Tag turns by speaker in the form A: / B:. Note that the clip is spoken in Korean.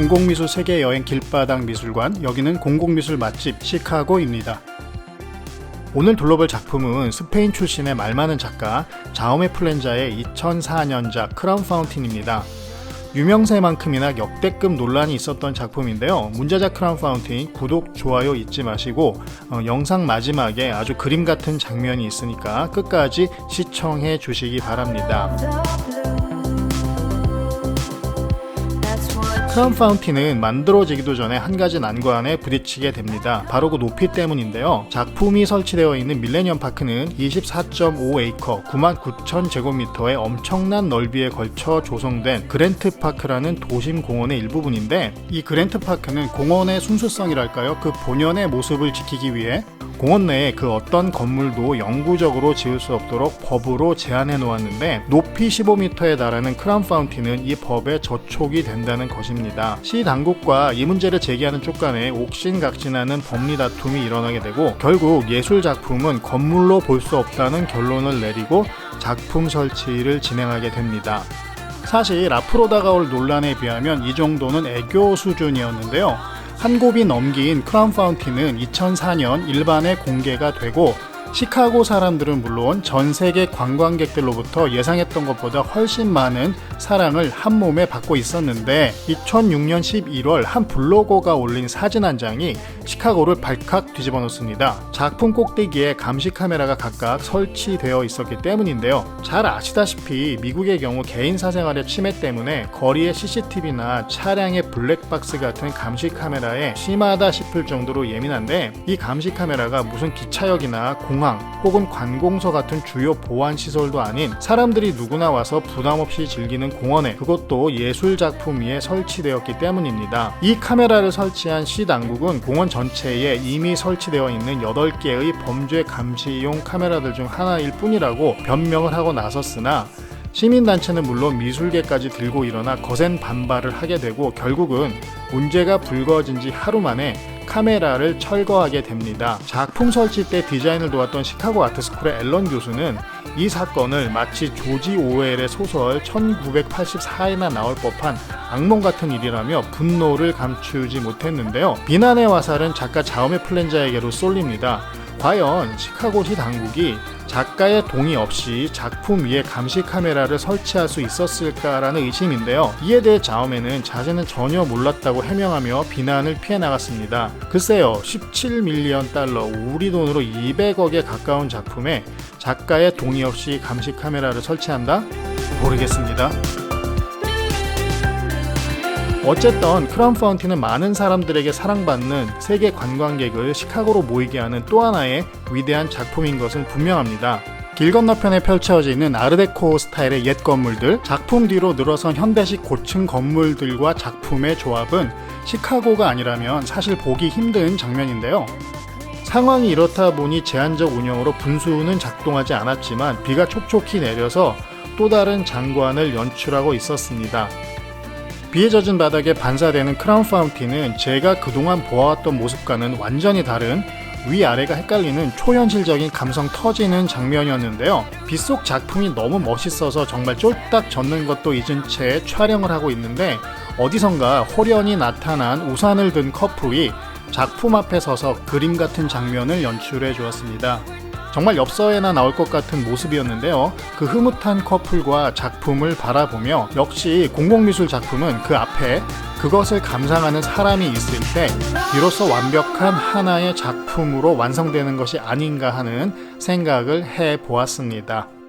A: 공공미술 세계여행 길바닥 미술관, 여기는 공공미술 맛집 시카고입니다. 오늘 둘러볼 작품은 스페인 출신의 말 많은 작가 자오메 플렌자의 2004년작 크라운 파운틴입니다. 유명세만큼이나 역대급 논란이 있었던 작품인데요. 문자작 크라운 파운틴 구독, 좋아요 잊지 마시고 어, 영상 마지막에 아주 그림 같은 장면이 있으니까 끝까지 시청해 주시기 바랍니다. 크라운 파운틴은 만들어지기도 전에 한 가지 난관에 부딪히게 됩니다. 바로 그 높이 때문인데요. 작품이 설치되어 있는 밀레니엄 파크는 24.5에이커 99,000제곱미터의 엄청난 넓이에 걸쳐 조성된 그랜트 파크라는 도심 공원의 일부분인데 이 그랜트 파크는 공원의 순수성이랄까요? 그 본연의 모습을 지키기 위해 공원 내에 그 어떤 건물도 영구적으로 지을 수 없도록 법으로 제한해 놓았는데 높이 15m에 달하는 크라운 파운틴은 이 법에 저촉이 된다는 것입니다. 시 당국과 이 문제를 제기하는 쪽 간에 옥신각신하는 법리 다툼이 일어나게 되고 결국 예술 작품은 건물로 볼 수 없다는 결론을 내리고 작품 설치를 진행하게 됩니다. 사실 앞으로 다가올 논란에 비하면 이 정도는 애교 수준이었는데요. 한 곱이 넘긴 크라운 파운틴은 2004년 일반에 공개가 되고 시카고 사람들은 물론 전 세계 관광객들로부터 예상했던 것보다 훨씬 많은 사랑을 한 몸에 받고 있었는데 2006년 11월 한 블로거가 올린 사진 한 장이 시카고를 발칵 뒤집어 놓습니다. 작품 꼭대기에 감시 카메라가 각각 설치되어 있었기 때문인데요. 잘 아시다시피 미국의 경우 개인 사생활의 침해 때문에 거리의 CCTV나 차량의 블랙박스 같은 감시 카메라에 심하다 싶을 정도로 예민한데 이 감시 카메라가 무슨 기차역이나 공항 혹은 관공서 같은 주요 보안 시설도 아닌 사람들이 누구나 와서 부담 없이 즐기는 공원에 그것도 예술 작품 위에 설치되었기 때문입니다. 이 카메라를 설치한 시 당국은 공원 전체에 이미 설치되어 있는 8개의 범죄 감시용 카메라들 중 하나일 뿐이라고 변명을 하고 나섰으나 시민단체는 물론 미술계까지 들고 일어나 거센 반발을 하게 되고 결국은 문제가 불거진 지 하루 만에 카메라를 철거하게 됩니다. 작품 설치 때 디자인을 도왔던 시카고 아트스쿨의 앨런 교수는 이 사건을 마치 조지 오웰의 소설 1984에나 나올 법한 악몽 같은 일이라며 분노를 감추지 못했는데요. 비난의 화살은 작가 자오메 플렌자에게로 쏠립니다. 과연 시카고시 당국이 작가의 동의 없이 작품 위에 감시 카메라를 설치할 수 있었을까라는 의심인데요. 이에 대해 자오메는 자신은 전혀 몰랐다고 해명하며 비난을 피해 나갔습니다. 글쎄요, 17밀리언 달러, 우리 돈으로 200억에 가까운 작품에 작가의 동의 없이 감시 카메라를 설치한다? 모르겠습니다. 어쨌든 크라운 파운틴은 많은 사람들에게 사랑받는 세계 관광객을 시카고로 모이게 하는 또 하나의 위대한 작품인 것은 분명합니다. 길 건너편에 펼쳐져 있는 아르데코 스타일의 옛 건물들, 작품 뒤로 늘어선 현대식 고층 건물들과 작품의 조합은 시카고가 아니라면 사실 보기 힘든 장면인데요. 상황이 이렇다 보니 제한적 운영으로 분수는 작동하지 않았지만 비가 촉촉히 내려서 또 다른 장관을 연출하고 있었습니다. 비에 젖은 바닥에 반사되는 크라운 파운틴은 제가 그동안 보아왔던 모습과는 완전히 다른 위아래가 헷갈리는 초현실적인 감성 터지는 장면이었는데요. 빗속 작품이 너무 멋있어서 정말 쫄딱 젖는 것도 잊은 채 촬영을 하고 있는데 어디선가 호련히 나타난 우산을 든 커플이 작품 앞에 서서 그림 같은 장면을 연출해 주었습니다. 정말 엽서에나 나올 것 같은 모습이었는데요. 그 흐뭇한 커플과 작품을 바라보며 역시 공공미술 작품은 그 앞에 그것을 감상하는 사람이 있을 때 비로소 완벽한 하나의 작품으로 완성되는 것이 아닌가 하는 생각을 해 보았습니다.